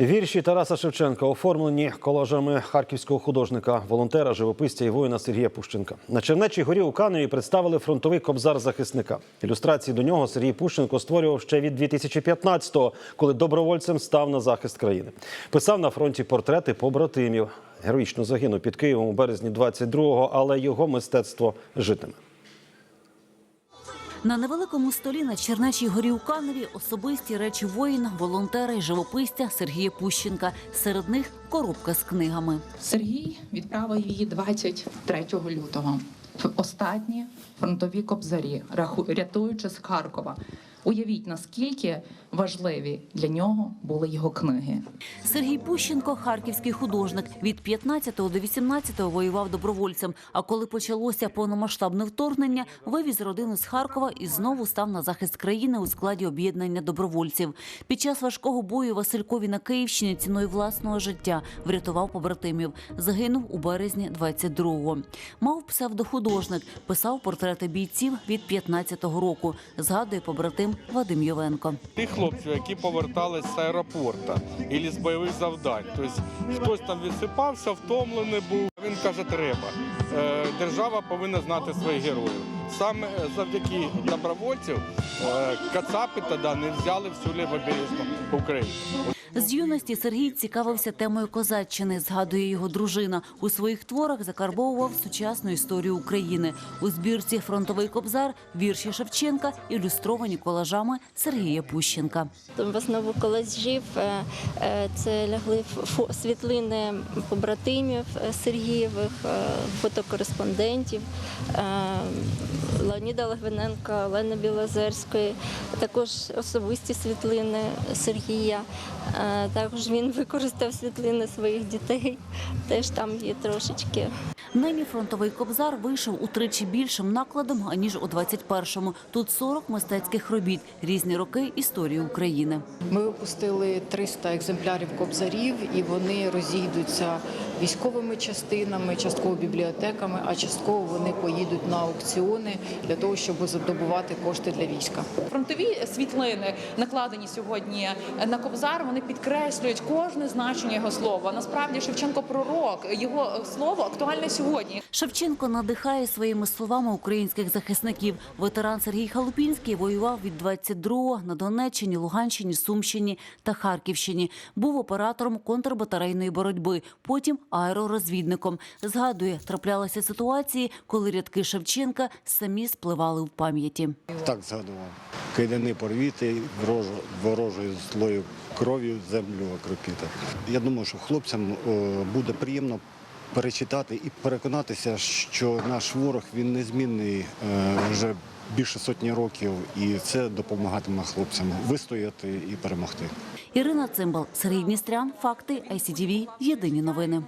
Вірші Тараса Шевченка оформлені колажами харківського художника, волонтера, живописця і воїна Сергія Пущенка. На Чернечій горі у Каневі представили фронтовий кобзар захисника. Ілюстрації до нього Сергій Пущенко створював ще від 2015-го, коли добровольцем став на захист країни. Писав на фронті портрети побратимів. Героїчно загинув під Києвом у березні 22-го, але його мистецтво житиме. На невеликому столі на Чернечій горі у Каневі особисті речі воїна, волонтера і живописця Сергія Пущенка. Серед них коробка з книгами. Сергій відправив її 23 лютого в останні фронтові кобзарі, рятуючи з Харкова. Уявіть, наскільки важливі для нього були його книги. Сергій Пущенко харківський художник. Від 15 до 18 воював добровольцем. А коли почалося повномасштабне вторгнення, вивіз родину з Харкова і знову став на захист країни у складі об'єднання добровольців. Під час важкого бою Василькові на Київщині ціною власного життя врятував побратимів. Загинув у березні 22-го. Мав псевдохудожник, писав портрети бійців від 15-го року. Згадує побратим Вадим Йовенко. Тих хлопців, які повертались з аеропорта і з бойових завдань. Тобто хтось там відсипався, втомлений був. Він каже, треба. Е, Держава повинна знати своїх героїв. Саме завдяки добровольців е, Кацапи тоді не взяли всю лівобережну Україну. З юності Сергій цікавився темою козаччини. Згадує його дружина. У своїх творах закарбовував сучасну історію України. У збірці Фронтовий кобзар вірші Шевченка ілюстровані колажами Сергія Пущенка. В основу колажів е, е, це лягли світлини побратимів е, Сергієвих, фотокореспондентів Леоніда Логвиненка, Олени Білозерської, також особисті світлини Сергія. Е, Також він використав світлини своїх дітей, теж там є трошечки. Нині фронтовий кобзар вийшов утричі більшим накладом аніж у 21-му. Тут 40 мистецьких робіт, різні роки історії України. Ми випустили 300 екземплярів кобзарів, і вони розійдуться військовими частинами, частково бібліотеками, а частково вони поїдуть на аукціони для того, щоб здобувати кошти для війська. Фронтові світлини накладені сьогодні на кобзар. Вони підкреслюють кожне значення його слова. Насправді Шевченко пророк. Його слово актуальне сьогодні. Шевченко надихає своїми словами українських захисників. Ветеран Сергій Халупінський воював від 22-го на Донеччині, Луганщині, Сумщині та Харківщині. Був оператором контрбатарейної боротьби, потім аеророзвідником. Згадує, траплялися ситуації, коли рядки Шевченка самі спливали в пам'яті. Так згадував. Кайдани порвіти, ворожо- ворожою злою кров'ю землю окропіти. Я думаю, що хлопцям буде приємно перечитати і переконатися, що наш ворог він незмінний е, вже більше сотні років, і це допомагатиме хлопцям вистояти і перемогти. Ірина Цимбал, Сергій Дністрян, Факти, ICTV, Єдині новини.